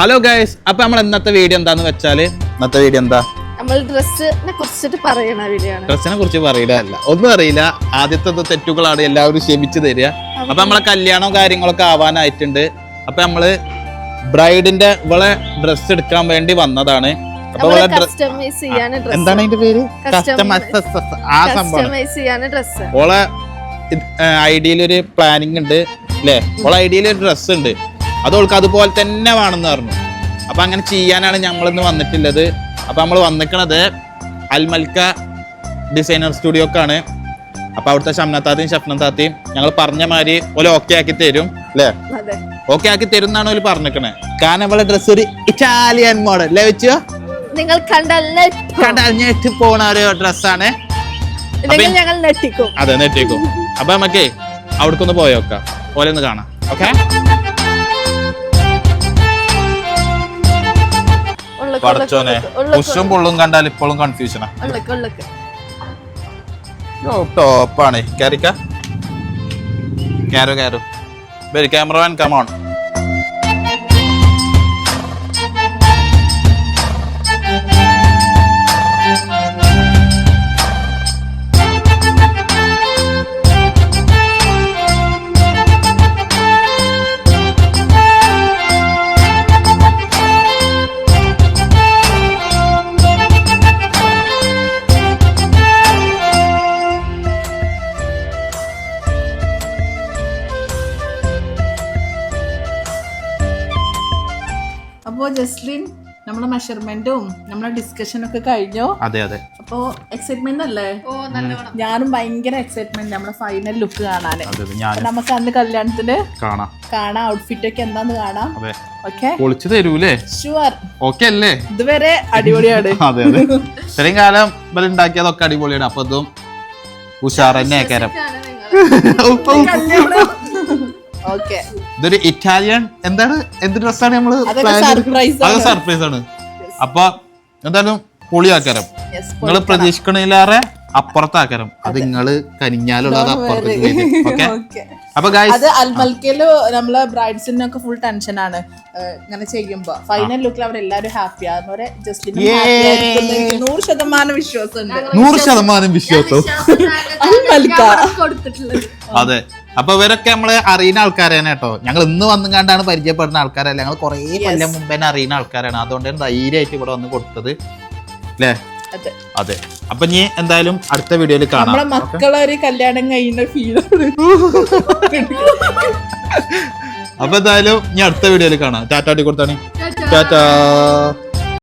Hello guys അപ്പൊ നമ്മൾ ഇന്നത്തെ വീഡിയോ എന്താന്ന് വെച്ചാൽ ഇന്നത്തെ വീഡിയോ എന്താ? നമ്മൾ ഡ്രസ്സിനെ കുറിച്ചിട്ട് പറയണ വീഡിയോ ആണ്. ഡ്രസ്സിനെ കുറിച്ച് പറയില്ല. ഒന്നും അറിയില്ല. ആദ്യത്തെ തെറ്റുകളാണ് എല്ലാവരും ക്ഷമിച്ചു തരിക. അപ്പൊ നമ്മളെ കല്യാണവും കാര്യങ്ങളൊക്കെ ആവാനായിട്ടുണ്ട്. അപ്പൊ നമ്മൾ ബ്രൈഡിന്റെ ഇവളെ ഡ്രസ്സ് എടുക്കാൻ വേണ്ടി വന്നതാണ്. അപ്പൊ എന്താണ് അതിന്റെ പേര്? കസ്റ്റമൈസ് ആ സംഭവം ഓളെ ഐഡിയയിൽ ഒരു പ്ലാനിങ് ഉണ്ട് അല്ലേ ഓളെ ഐഡിയയിൽ ഒരു ഡ്രസ്സ് ഉണ്ട്. അത് ഓൾക്ക് അതുപോലെ തന്നെ വേണമെന്ന് പറഞ്ഞു. അപ്പം അങ്ങനെ ചെയ്യാനാണ് ഞങ്ങളിന്ന് വന്നിട്ടുള്ളത്. അപ്പം നമ്മൾ വന്നിക്കണത് അൽമൽക്ക ഡിസൈനർ സ്റ്റുഡിയോക്കാണ് അപ്പം അവിടുത്തെ ഷംനത്താത്തയും ഷഫ്നത്താത്തയും ഞങ്ങൾ പറഞ്ഞ മാതിരി ഓൽ ഓക്കെ ആക്കി തരും അല്ലേ? ഓക്കെ ആക്കി തരും എന്നാണ് ഓൽ പറഞ്ഞിക്കണേ കാരണം നമ്മളെ ഡ്രസ്സ് ഒരു ഇറ്റാലിയൻ മോഡൽ അല്ലേ വെച്ചോ? നിങ്ങൾ കണ്ടാൽ കടഞ്ഞിട്ട് പോണ ഒരു ഡ്രസ്സാണ് ഞങ്ങൾ നെട്ടിക്കും അതെ നെറ്റേക്കും അപ്പൊ നമുക്ക് അവിടേക്കൊന്ന് പോയോക്കാം. ഓലെ ഒന്ന് കാണാം. ഓക്കെ പടച്ചോനെ പുഷും പുള്ളും കണ്ടാൽ ഇപ്പോഴും കൺഫ്യൂഷനാ. ടോപ്പാണ് കയറിക്കാരോ കയറോ കയറോ വെരി ക്യാമറമാൻ കമോൺ അപ്പോ ജസ്ലിൻ നമ്മുടെ മെഷർമെന്റും നമ്മുടെ ഡിസ്കഷനും ഒക്കെ കഴിഞ്ഞു? അതെ അതെ. അപ്പോ എക്സൈറ്റ്മെന്റ് അല്ലേ? ഞാനും ഭയങ്കര എക്സൈറ്റ്മെന്റ് നമ്മുടെ ഫൈനൽ ലുക്ക് അതെ നമുക്ക് അന്ന് കല്യാണത്തിന് കാണാം. കാണാം ഔട്ട്ഫിറ്റ് ഒക്കെ എന്താന്ന് കാണാം. അതെ. ഓക്കെ പൊളിച്ചു തരൂലേ? ഷുവർ ഓക്കെ അല്ലേ? ഇതുവരെ അടിപൊളിയാണ്. അതെ അതെ. ഇത്രയും കാലം ഇവരെ ഉണ്ടാക്കിയതൊക്കെ അടിപൊളിയാണ്. അപ്പൊ ഇതും ഉഷാർ തന്നെ കരം. ഓക്കെ ഇതൊരു ഇറ്റാലിയൻ എന്താണ്? എന്ത് ഡ്രസ്സാണ് നമ്മൾ? ആണ്. സർപ്രൈസ് ആണ്. അപ്പൊ എന്തായാലും പൊളിയാക്കാരം. നിങ്ങൾ പ്രതീക്ഷിക്കണേലേറെ അപ്പുറത്താക്കരം അത് നിങ്ങൾ കനിഞ്ഞാലുള്ളത് അപ്പുറത്തേക്ക് വരും. ഓക്കെ അപ്പൊ ഗായ്സ് അത് അൽമൽക്കയിൽ നമ്മളെ ബ്രൈഡ്സിനൊക്കെ ഫുൾ ടെൻഷനാണ് ഇങ്ങനെ ചെയ്യുമ്പോ. ഫൈനൽ ലുക്കിൽ അവർ എല്ലാരും ഹാപ്പിയാ എനിക്ക് നൂറ് ശതമാനം വിശ്വാസമുണ്ട്. നൂറ് ശതമാനം വിശ്വാസം. അതെ. അപ്പൊ ഇവരൊക്കെ നമ്മൾ അറിയുന്ന ആൾക്കാരാണ് കേട്ടോ. ഞങ്ങൾ ഇന്ന് വന്നും കണ്ടാണ് പരിചയപ്പെടുന്ന ആൾക്കാരല്ല? ഞങ്ങൾ കുറേ കൊല്ലം മുമ്പേ തന്നെ അറിയുന്ന ആൾക്കാരാണ്. അതുകൊണ്ടാണ് ധൈര്യമായിട്ട് ഇവിടെ വന്ന് കൊടുത്തത്. അല്ലേ അതെ. അതെ. അപ്പൊ നീ എന്തായാലും അടുത്ത വീഡിയോയിൽ കാണാം. നമ്മളെ മക്കളെ ഒരു കല്യാണം കഴിയുന്ന ഫീൽ അപ്പൊ എന്തായാലും ഞാൻ അടുത്ത വീഡിയോയിൽ കാണാം. ടാറ്റാട്ടി കൊടുത്താണ് ടാറ്റാ.